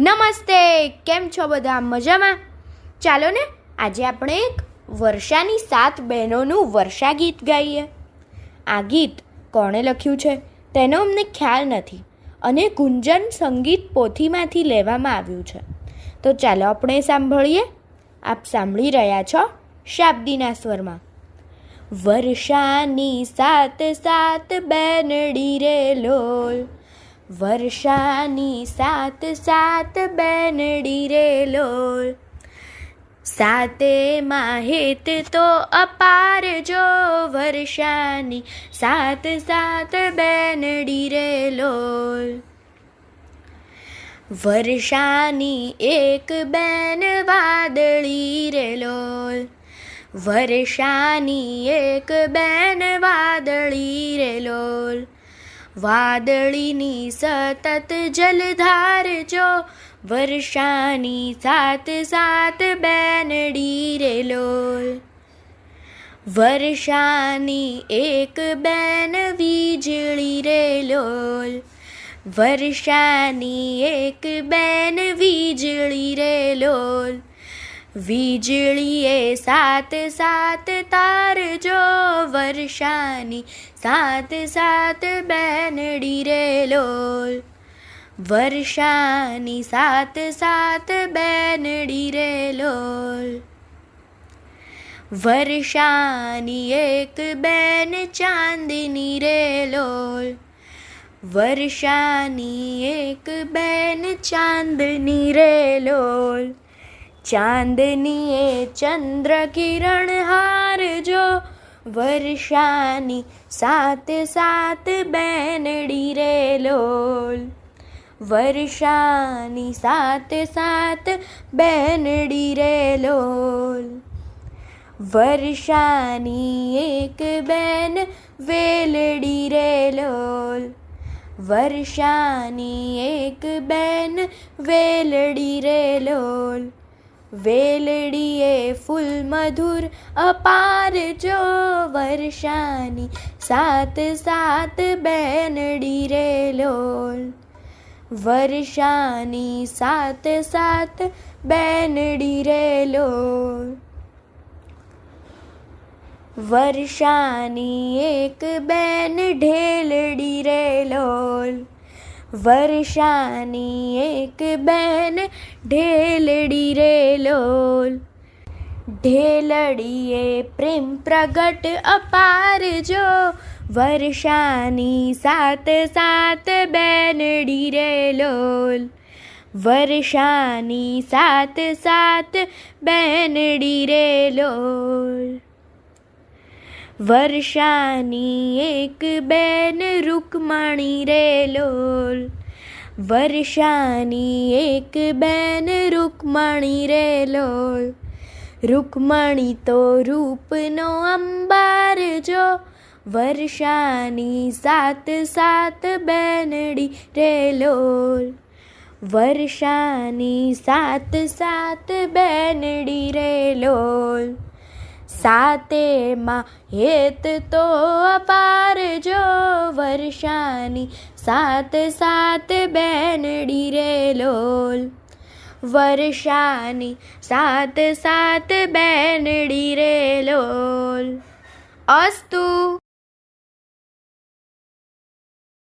નમસ્તે, કેમ છો બધા? મજામાં? ચાલો ને, આજે આપણે એક વર્ષાની સાત બહેનોનું વર્ષા ગીત ગાઈએ. આ ગીત કોણે લખ્યું છે? તેનો અમને ખ્યાલ નથી અને ગુંજન સંગીત પોથીમાંથી લેવામાં આવ્યું છે. તો ચાલો આપણે સાંભળીએ. આપ સાંભળી રહ્યા છો શાબ્દીના સ્વરમાં. વર્ષાની સાત સાત બેનડી રે લોલ વર્ષાની સાત સાત બેનડી રે લોલ. સાતે માહિત તો અપાર જો વર્ષાની સાત સાત બેનડી રે લોલ. વર્ષાની એક બેન વાદળી રે લોલ. વર્ષાની એક બેન વાદળી રે લોલ. વાદળીની સતત જલધાર જો વર્ષાની સાત સાત બેનડી રે લોલ. વર્ષાની એક બેન વીજળી રે લોલ. વર્ષાની એક બેન વીજળી રે લોલ. વીજળીએ સાત સાત તાર જો વર્ષાની સાત સાત બેનડી રે વર્ષાની સાત સાત બેનડી રે લોલ. વર્ષાની એક બેન ચાંદની રે લોલ. વર્ષાની એક બેન ચાંદની રે લોલ. ચાંદનીએ ચંદ્ર કિરણ જો વર્ષાની સાત સાત બેનડી રે લોલ. વર્ષાની સાત સાત બેનડી રે લોલ. વર્ષાની એક બેન વેલડી રે લોલ. વર્ષાની એક બેન વેલડી રે લોલ. વેલડીએ ફૂલ મધુર અપાર જો વર્ષાની. સાત સાત બેનડી રે લોલ. વર્ષાની સાત સાત બેનડી રે લોલ. વર્ષાની એક બેન ઢેલડી રે લોલ. વર્ષાની એક બેન ઢેલડી રે લોલ. ઢેલડીએ પ્રેમ પ્રગટ અપારજો વર્ષાની સાત સાત બેનડી રે લોલ. વર્ષાની સાત સાત બેનડી રે લોલ. વર્ષાની એક બેન રૂકમણી રે લોલ. વર્ષાની એક બેન રૂકમણી રે લોલ. રૂકમણી તો રૂપનો અંબાર જો. વર્ષાની સાત સાત બેનડી રે લોલ. વર્ષાની સાત સાત બેનડી રે લોલ. સાતેમાં હેત તો અપાર જો વર્ષાની. સાત સાત બેનડી રે લોલ. વર્ષાની સાત સાત બેનડી રે લોલ. અસ્તુ